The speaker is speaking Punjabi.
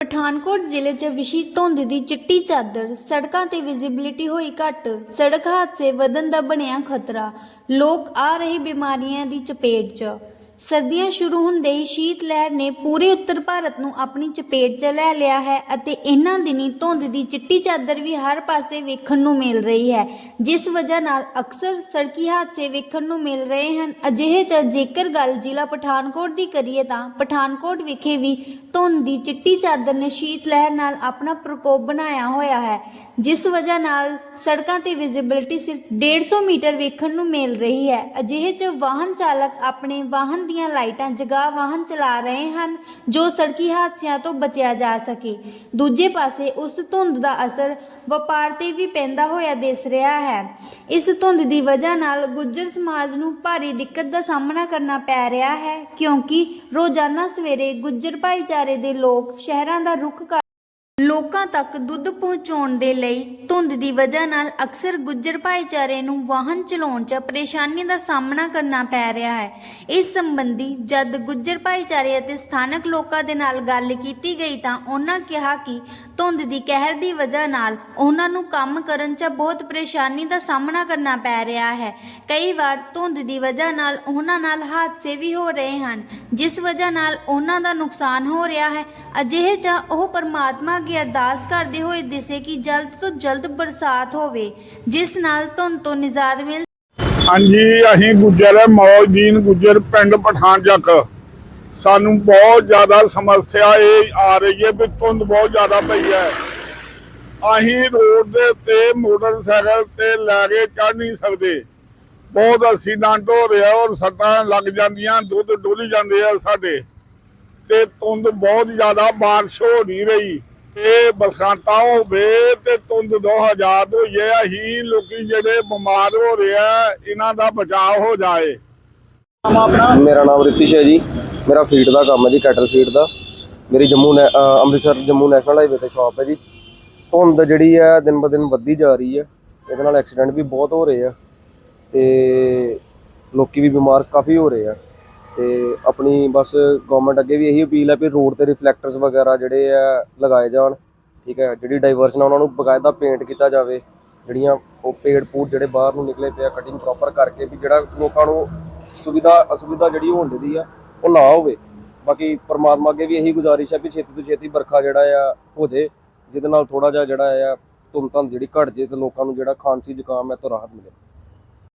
ਪਠਾਨਕੋਟ ਜ਼ਿਲ੍ਹੇ 'ਚ ਵਿਸ਼ੀ ਧੁੰਦ ਦੀ ਚਿੱਟੀ ਚਾਦਰ, ਸੜਕਾਂ ਤੇ ਵਿਜ਼ਿਬਿਲਿਟੀ ਹੋਈ ਘੱਟ, ਸੜਕ ਹਾਦਸੇ ਵਧਣ ਦਾ ਬਣਿਆ ਖਤਰਾ। ਲੋਕ ਆ ਰਹੇ ਬਿਮਾਰੀਆਂ ਦੀ ਚਪੇਟ 'ਚ। ਸਰਦੀਆਂ ਸ਼ੁਰੂ ਹੁੰਦੇ ਹੀ ਸ਼ੀਤ ਲਹਿਰ ਨੇ ਪੂਰੇ ਉੱਤਰ ਭਾਰਤ ਨੂੰ ਆਪਣੀ ਚਪੇਟ 'ਚ ਲੈ ਲਿਆ ਹੈ ਅਤੇ ਇਹਨਾਂ ਦਿਨੀ ਧੁੰਦ ਦੀ ਚਿੱਟੀ ਚਾਦਰ ਵੀ ਹਰ ਪਾਸੇ ਵੇਖਣ ਨੂੰ ਮਿਲ ਰਹੀ ਹੈ, ਜਿਸ ਵਜ੍ਹਾ ਨਾਲ ਅਕਸਰ ਸੜਕੀ ਹਾਦਸੇ ਵੇਖਣ ਨੂੰ ਮਿਲ ਰਹੇ ਹਨ। ਅਜਿਹੇ 'ਚ ਜੇਕਰ ਗੱਲ ਜ਼ਿਲ੍ਹਾ ਪਠਾਨਕੋਟ ਦੀ ਕਰੀਏ ਤਾਂ ਪਠਾਨਕੋਟ ਵਿਖੇ ਵੀ ਧੁੰਦ ਦੀ ਚਿੱਟੀ ਚਾਦਰ ਨੇ ਸ਼ੀਤ ਲਹਿਰ ਨਾਲ ਆਪਣਾ ਪ੍ਰਕੋਪ ਬਣਾਇਆ ਹੋਇਆ ਹੈ, ਜਿਸ ਵਜ੍ਹਾ ਨਾਲ ਸੜਕਾਂ ਤੇ ਵਿਜ਼ਿਬਿਲਿਟੀ ਸਿਰਫ 150 ਮੀਟਰ ਵੇਖਣ ਨੂੰ ਮਿਲ ਰਹੀ ਹੈ। ਅਜਿਹੇ 'ਚ ਵਾਹਨ ਚਾਲਕ ਆਪਣੇ ਵਾਹਨ ਦੀਆਂ ਲਾਈਟਾਂ ਜਗਾ ਵਾਹਨ ਚਲਾ ਰਹੇ ਹਨ ਜੋ ਸੜਕੀ ਹਾਦਸਿਆਂ ਤੋਂ ਬਚਿਆ ਜਾ ਸਕੇ। ਦੂਜੇ ਪਾਸੇ ਉਸ ਧੁੰਦ ਦਾ ਅਸਰ ਵਪਾਰ ਤੇ ਵੀ ਪੈਂਦਾ ਹੋਇਆ ਦਿਸ ਰਿਹਾ ਹੈ। ਇਸ ਧੁੰਦ ਦੀ ਵਜ੍ਹਾ ਨਾਲ ਗੁੱਜਰ ਸਮਾਜ ਨੂੰ ਭਾਰੀ ਦਿੱਕਤ ਦਾ ਸਾਹਮਣਾ ਕਰਨਾ ਪੈ ਰਿਹਾ ਹੈ ਕਿਉਂਕਿ ਰੋਜ਼ਾਨਾ ਸਵੇਰੇ ਗੁੱਜਰ ਭਾਈਚਾਰੇ ਦੇ ਲੋਕ ਸ਼ਹਿਰਾਂ ਦਾ ਰੁਖ ਲੋਕਾਂ ਤੱਕ ਦੁੱਧ ਪਹੁੰਚਾਉਣ ਦੇ ਲਈ ਧੁੰਦ ਦੀ ਵਜ੍ਹਾ ਨਾਲ ਅਕਸਰ ਗੁੱਜਰ ਭਾਈਚਾਰੇ ਨੂੰ ਵਾਹਨ ਚਲਾਉਣ 'ਚ ਪਰੇਸ਼ਾਨੀ ਦਾ ਸਾਹਮਣਾ ਕਰਨਾ ਪੈ ਰਿਹਾ ਹੈ। ਇਸ ਸੰਬੰਧੀ ਜਦ ਗੁੱਜਰ ਭਾਈਚਾਰੇ ਅਤੇ ਸਥਾਨਕ ਲੋਕਾਂ ਦੇ ਨਾਲ ਗੱਲ ਕੀਤੀ ਗਈ ਤਾਂ ਉਹਨਾਂ ਕਿਹਾ ਕਿ ਧੁੰਦ ਦੀ ਕਹਿਰ ਦੀ ਵਜ੍ਹਾ ਨਾਲ ਉਹਨਾਂ ਨੂੰ ਕੰਮ ਕਰਨ 'ਚ ਬਹੁਤ ਪਰੇਸ਼ਾਨੀ ਦਾ ਸਾਹਮਣਾ ਕਰਨਾ ਪੈ ਰਿਹਾ ਹੈ। ਕਈ ਵਾਰ ਧੁੰਦ ਦੀ ਵਜ੍ਹਾ ਨਾਲ ਉਹਨਾਂ ਨਾਲ ਹਾਦਸੇ ਵੀ ਹੋ ਰਹੇ ਹਨ, ਜਿਸ ਵਜ੍ਹਾ ਨਾਲ ਉਹਨਾਂ ਦਾ ਨੁਕਸਾਨ ਹੋ ਰਿਹਾ ਹੈ। ਅਜਿਹੇ 'ਚ ਉਹ ਪਰਮਾਤਮਾ ਅੱਗੇ ਅਰਦਾਸ ਕਰਦੇ ਹੋਏ ਦਿਸੇ ਕਿ ਜਲਦ ਤੋਂ ਜਲਦ ਬਰਸਾਤ ਹੋਵੇ, ਜਿਸ ਨਾਲ ਧੁੰਦ ਤੋਂ ਨਿਜਾਤ ਮਿਲ ਹਾਂਜੀ, ਅਸੀਂ ਗੁੱਜਰ ਮੌਜਦੀਨ ਗੁੱਜਰ ਪਿੰਡ ਪਠਾਨ ਚੱਕ ਸਾਨੂੰ ਬਹੁਤ ਜ਼ਿਆਦਾ ਸਮੱਸਿਆ ਇਹ ਆ ਰਹੀ ਹੈ ਵੀ ਧੁੰਦ ਬਹੁਤ ਜ਼ਿਆਦਾ ਪਈ ਹੈ। ਅਸੀਂ ਰੋਡ ਦੇ ਉੱਤੇ ਮੋਟਰਸਾਈਕਲ ਤੇ ਲੈ ਕੇ ਚੜ ਨਹੀਂ ਸਕਦੇ। ਬਹੁਤ ਐਕਸੀਡੈਂਟ ਹੋ ਰਿਹਾ ਔਰ ਸੱਟਾਂ ਲੱਗ ਜਾਂਦੀਆਂ, ਦੁੱਧ ਡੁੱਲ ਜਾਂਦੇ ਆ ਸਾਡੇ। ਤੇ ਧੁੰਦ ਬਹੁਤ ਜ਼ਿਆਦਾ ਬਾਰਿਸ਼ ਹੋ ਨਹੀਂ ਰਹੀ। ਇਹ ਬਰਸਾਤਾਂ ਹੋਵੇ ਤੇ ਧੁੰਦ ਦੋ ਹੋਈਏ ਅਸੀਂ ਲੋਕੀ ਜਿਹੜੇ ਬਿਮਾਰ ਹੋ ਰਹੇ ਇਹਨਾਂ ਦਾ ਬਚਾਅ ਹੋ ਜਾਏ। ਮੇਰਾ ਨਾਮ ਰਿਤਿਸ਼ ਹੈ ਜੀ। ਮੇਰਾ ਫੀਡ ਦਾ ਕੰਮ ਹੈ ਜੀ ਕੈਟਲ ਫੀਡ ਦਾ। ਮੇਰੀ ਜੰਮੂ ਅੰਮ੍ਰਿਤਸਰ ਜੰਮੂ ਨੈਸ਼ਨਲ ਹਾਈਵੇ ਤੇ ਸ਼ਾਪ ਹੈ ਜੀ। ਧੁੰਦ ਜਿਹੜੀ ਹੈ, ਦਿਨ ਬ ਦਿਨ ਵੱਧਦੀ ਜਾ ਰਹੀ ਹੈ। ਇਹਦੇ ਨਾਲ ਐਕਸੀਡੈਂਟ ਵੀ ਬਹੁਤ ਹੋ ਰਹੇ ਆ। ਤੇ ਲੋਕੀ ਵੀ ਬਿਮਾਰ ਕਾਫੀ ਹੋ ਰਹੇ ਆ। ਤੇ ਆਪਣੀ ਬਸ ਗਵਰਨਮੈਂਟ ਅੱਗੇ ਵੀ ਇਹੀ ਅਪੀਲ ਹੈ ਵੀ ਰੋਡ ਤੇ ਰਿਫਲੈਕਟਰਸ ਵਗੈਰਾ ਜਿਹੜੇ ਆ ਲਗਾਏ ਜਾਣ, ਠੀਕ ਹੈ, ਜਿਹੜੀ ਡਾਈਵਰਜਨ ਆ ਉਹਨਾਂ ਨੂੰ ਬਕਾਇਦਾ ਪੇਂਟ ਕੀਤਾ ਜਾਵੇ, ਜਿਹੜੀਆਂ ਉਹ ਪੇੜ ਪੂੜ ਜਿਹੜੇ ਬਾਹਰ ਨੂੰ ਨਿਕਲੇ ਪਿਆ ਕਟਿੰਗ ਪ੍ਰੋਪਰ ਕਰਕੇ ਵੀ ਜਿਹੜਾ ਲੋਕਾਂ ਨੂੰ ਸੁਵਿਧਾ, ਅਸੁਵਿਧਾ ਜਿਹੜੀ ਹੋਣ ਦੀ ਆ, ਉਹ ਨਾ ਹੋਵੇ। ਬਾਕੀ ਪਰਮਾਤਮਾ ਅੱਗੇ ਵੀ ਇਹੀ ਗੁਜ਼ਾਰਿਸ਼ ਹੈ ਵੀ ਛੇਤੀ ਤੋਂ ਛੇਤੀ ਵਰਖਾ ਜਿਹੜਾ ਆ ਹੋ ਜੇ, ਜਿਹਦੇ ਨਾਲ ਥੋੜਾ ਜਿਹਾ ਜਿਹੜਾ ਆ ਧੁੰਦ ਧੰਦ ਜਿਹੜੀ ਘਟ ਜੇ ਤੇ ਲੋਕਾਂ ਨੂੰ ਜਿਹੜਾ ਖਾਂਸੀ ਜ਼ੁਕਾਮ ਹੈ ਤੋਂ ਰਾਹਤ ਮਿਲੇ।